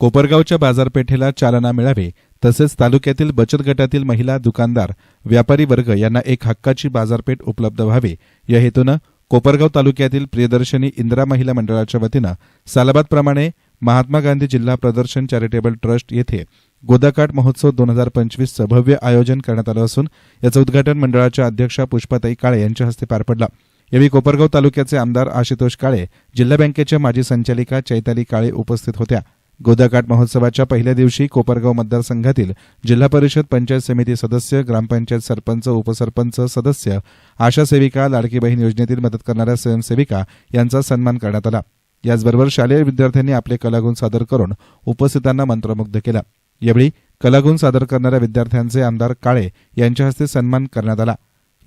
कोपरगावच्या बाजारपेठेला चालना मिळावी तसेच तालुक्यातील बचत गटातील महिला दुकानदार व्यापारी वर्ग यांना एक हक्काची बाजारपेठ उपलब्ध व्हावी. या हेतूनं कोपरगाव तालुक्यातील प्रियदर्शनी इंदिरा महिला मंडळाच्या वतीनं सालाबादप्रमाणे महात्मा गांधी जिल्हा प्रदर्शन चॅरिटेबल ट्रस्ट येथे गोदाकाठ महोत्सव दोन हजार पंचवीसचं भव्य आयोजन करण्यात आलं असून याचं उद्घाटन मंडळाच्या अध्यक्षा पुष्पाताई काळे यांच्या हस्ते पार पडलं. यावेळी कोपरगाव तालुक्याचे आमदार आशुतोष काळे जिल्हा बँकेच्या माजी संचालिका चैताली काळे उपस्थित होत्या. गोदाकाठ महोत्सवाच्या पहिल्या दिवशी कोपरगाव मतदारसंघातील जिल्हा परिषद पंचायत समिती सदस्य ग्रामपंचायत सरपंच उपसरपंच सदस्य आशा सेविका लाडकी बहीण योजनेतील मदत करणाऱ्या स्वयंसेविका यांचा सन्मान करण्यात आला. याचबरोबर शालेय विद्यार्थ्यांनी आपले कलागुण सादर करून उपस्थितांना मंत्रमुग्ध केला. यावेळी कलागुण सादर करणाऱ्या विद्यार्थ्यांचे आमदार काळे यांच्या हस्ते सन्मान करण्यात आला.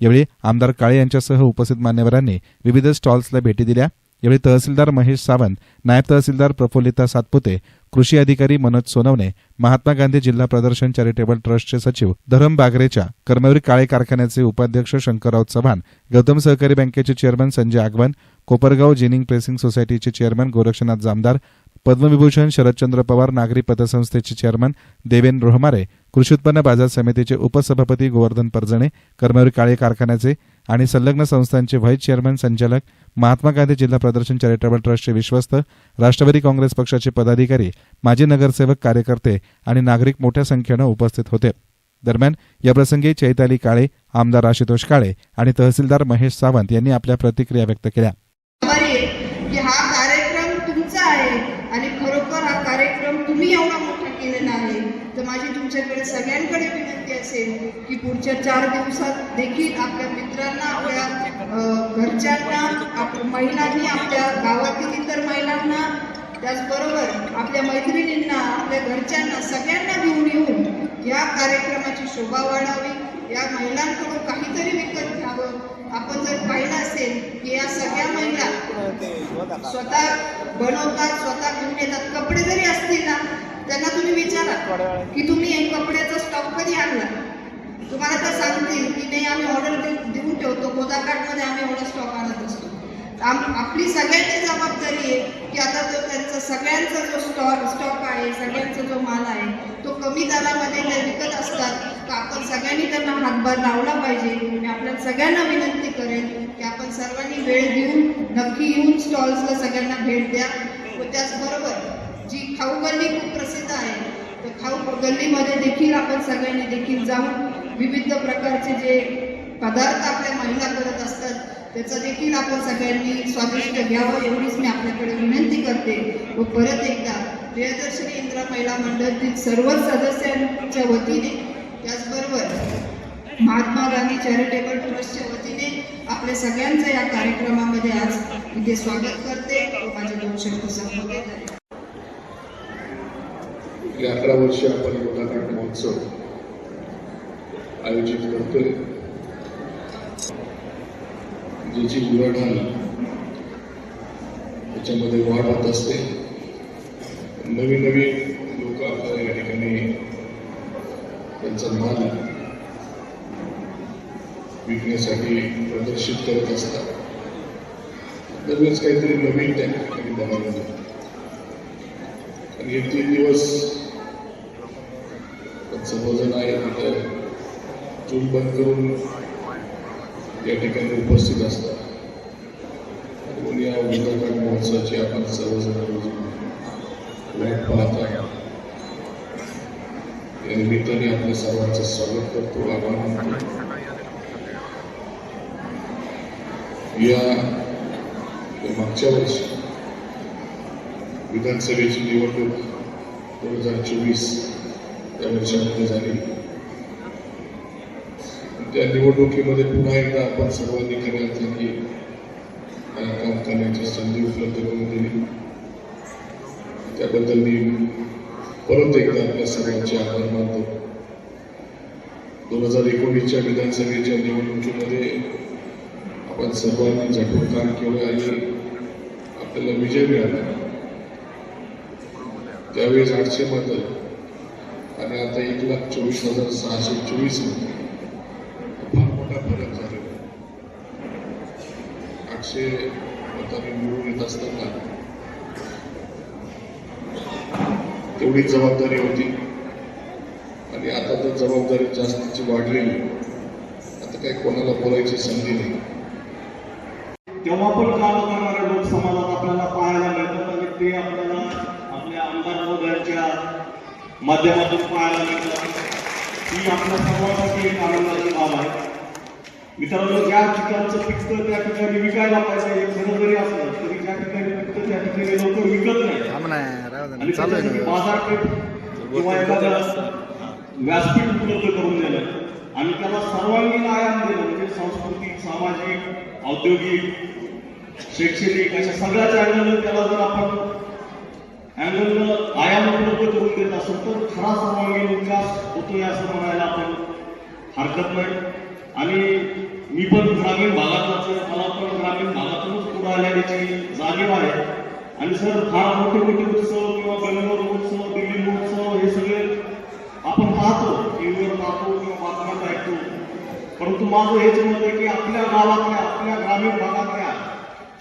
यावेळी आमदार काळे यांच्यासह उपस्थित मान्यवरांनी विविध स्टॉल्सला भेटी दिल्या. यावेळी तहसीलदार महेश सावंत नायब तहसीलदार प्रफुल्लिता सातपुते कृषी अधिकारी मनोज सोनवणे महात्मा गांधी जिल्हा प्रदर्शन चॅरिटेबल ट्रस्टचे सचिव धरम बागरेच्या कर्मवीर काळे कारखान्याचे उपाध्यक्ष शंकरराव चव्हाण गौतम सहकारी बँकेचे chairman Sanjay Agwan Kopargaon ginning pressing सोसायटीचे चेअरमन गोरक्षनाथ जामदार पद्मविभूषण शरदचंद्र पवार नागरी पतसंस्थेचे चेअरमन देवेन रोहमारे कृषी उत्पन्न बाजार समितीचे उपसभापती गोवर्धन परजणे कर्मवीर काळे कारखान्याचे आणि संलग्न संस्थांचे व्हाईस चेअरमन संचालक महात्मा गांधी जिल्हा प्रदर्शन चॅरिटेबल ट्रस्टचे विश्वस्त राष्ट्रवादी काँग्रेस पक्षाचे पदाधिकारी माजी नगरसेवक कार्यकर्ते आणि नागरिक मोठ्या संख्येनं उपस्थित होते. दरम्यान याप्रसंगी चैताली काळे आमदार आशुतोष काळे आणि तहसीलदार महेश सावंत यांनी आपल्या प्रतिक्रिया व्यक्त केल्या आभारी आहे की हा कार्यक्रम तुमचा आहे आणि खरोखर हा कार्यक्रम तुम्ही एवढा मोठा केलेला आहे तर माझी तुमच्याकडे सगळ्यांकडे विनंती असेल की पुढच्या चार दिवसात देखील आपल्या मित्रांना आपल्या घरच्यांना आप महिलांनी आपल्या गावातील इतर महिलांना त्याचबरोबर आपल्या मैत्रिणींना आपल्या घरच्यांना सगळ्यांना घेऊन येऊन या कार्यक्रमाची शोभा वाढावी. या महिलांकडून काहीतरी विकत घ्यावं. आपण जर पाहिलं असेल की या सगळ्या महिला स्वतः बनवतात स्वतः घेऊन येतात कपडे जरी असतील ना की तुम्ही एक कपड्याचा स्टॉक कधी आणला तुम्हाला तर सांगतील की नाही आम्ही ऑर्डर देऊन ठेवतो. गोदाकाठमध्ये आम्ही एवढा स्टॉक आणत असतो. आम- आपली सगळ्यांची जबाबदारी आहे की आता जो त्यांचा सगळ्यांचा जो स्टॉक स्टॉक आहे सगळ्यांचा जो माल आहे तो कमी दरामध्ये ते विकत असतात तर आपण सगळ्यांनी त्यांना हातभार लावला पाहिजे. मी आपल्या सगळ्यांना विनंती करेन की आपण सर्वांनी वेळ देऊन नक्की येऊन स्टॉल्सला सगळ्यांना भेट द्या. व त्याचबरोबर जी खाऊगल्ली खूप प्रसिद्ध आहे तर खाऊ गल्लीमध्ये देखील आपण सगळ्यांनी देखील जाऊन विविध प्रकारचे जे पदार्थ आपल्या महिला करत असतात त्याचा देखील आपण सगळ्यांनी स्वादिष्ट घ्यावं एवढीच मी आपल्याकडे विनंती करते. व परत एकदा प्रियदर्शनी इंदिरा महिला मंडळातील सर्व सदस्यांच्या वतीने त्याचबरोबर महात्मा गांधी चॅरिटेबल ट्रस्टच्या वतीने आपल्या सगळ्यांचं या कार्यक्रमामध्ये आज इथे स्वागत करते. व माझे दोन शब्द संबोधित गेली अकरा वर्ष आपण लोकांना महोत्सव आयोजित करतोय. ज्याची उलाढाल त्याच्यामध्ये वाढ होत असते. नवीन नवीन लोक आपल्याला या ठिकाणी त्यांचा माल विकण्यासाठी प्रदर्शित करत असतात. दरवेळेस काहीतरी नवीन त्या ठिकाणी बघायला आणि हे तीन दिवस सर्वजण आहे तिथं चूल बंद करून या ठिकाणी उपस्थित असतात. म्हणून या उद्घाटन महोत्सवाची आपण सर्वजण वाट पाहत आहे. या निमित्ताने आपल्या सर्वांचं स्वागत करतो आभार मानतो. या मागच्या वर्षी विधानसभेची निवडणूक दोन हजार चोवीस त्या वर्षामध्ये झाली. त्या निवडणुकीमध्ये पुन्हा एकदा आपण सर्वांनी करण्यात अर्थाने मला काम करण्याची संधी उपलब्ध करून दिली. त्याबद्दल मी परत एकदा आपल्या सगळ्यांचे आभार मानतो. दोन हजार एकोणीसच्या विधानसभेच्या निवडणुकीमध्ये आपण सर्वांनी झटून काम केलं आणि आपल्याला विजय मिळाला. त्यावेळेस आठशे मत आणि आता एक लाख चोवीस हजार सहाशे चोवीस मत फार मोठा फरक झालेला आठशे मतांनी निवडून येत असताना तेवढी जबाबदारी होती. आणि आता तर जबाबदारी जास्तीची वाढलेली आता काही कोणाला बोलायची संधी नाही. तेव्हा पण काम करणाऱ्या लोक समाजात आपल्याला पाहायला मिळतात आणि ते आपल्याला आपल्या आमदार महोदयांच्या माध्यमातून पाहायला मिळतात ही आपल्या सर्वांसाठी एक आनंदाची बाब आहे. मित्रांनो ज्या ठिकाणचं पिकतं त्या ठिकाणी विकायला पाहिजे हे खरं जरी असलं तरी ज्या ठिकाणी पिकतं त्या ठिकाणी लवकर विकत नाही. आणि बाजारपेठ किंवा एखादं व्यासपीठ उपलब्ध करून देणं. आणि त्याला सर्वांगीण आयाम देणं म्हणजे सांस्कृतिक सामाजिक औद्योगिक शैक्षणिक अशा सगळ्याच अँगलनं त्याला जर आपण अँगलनं आयाम करून देत असेल तर खरा सर्वांगीण विकास होतोय असं म्हणायला आपण हरकत नाही. आणि मी पण ग्रामीण भागातलाच आहे मला पण ग्रामीण भागातूनच पुढे आल्याची जाणीव आहे. आणि सर फार मोठे मोठे उत्सव किंवा बेंगलोर महोत्सव दिल्ली महोत्सव हे सगळे आपण पाहतो टीव्हीवर पाहतो किंवा बातम्यात ऐकतो. परंतु माझं हेच मत आहे की आपल्या गावातल्या आपल्या ग्रामीण भागातल्या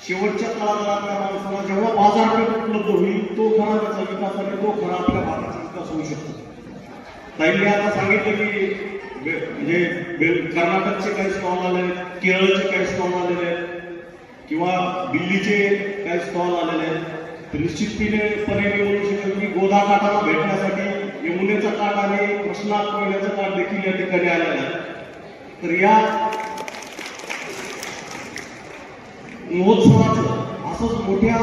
शेवटच्या तळागाळातल्या माणसाला जेव्हा बाजारपेठ उपलब्ध होईल तो खरा त्याचा विकास आणि तो खरा आपल्या भागाचा विकास होऊ शकतो. ताईंनी आता सांगितलं की म्हणजे कर्नाटकचे काही स्टॉल आले आहेत केरळचे काही स्टॉल आलेले आहेत किंवा दिल्लीचे काही स्टॉल आलेले आहेत. तर निश्चितपणे मी बोलू शकतो की गोदा काठाला भेटण्यासाठी यमुनेचा काठ आणि कृष्णा कोयण्याचा काठ देखील या ठिकाणी आलेला आहे. तर या महोत्सवाचं असंच मोठ्या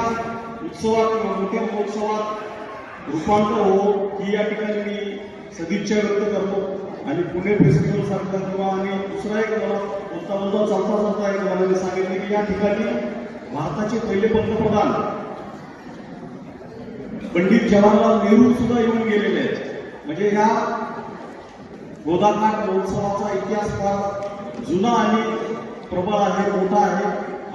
उत्सवात किंवा मोठ्या महोत्सवात रूपांतर हो ही या ठिकाणी मी सदिच्छा व्यक्त करतो. आणि पुणे फेस्टिवल सारखा किंवा आणि दुसरा एक मला बोलता बोलता चालता चालता एक मला सांगितले की या ठिकाणी भारताचे पहिले पंतप्रधान पंडित जवाहरलाल नेहरू सुद्धा येऊन गेलेले आहेत. म्हणजे ह्या गोदाघाट महोत्सवाचा इतिहास फार जुना आणि प्रबळ आहे मोठा आहे.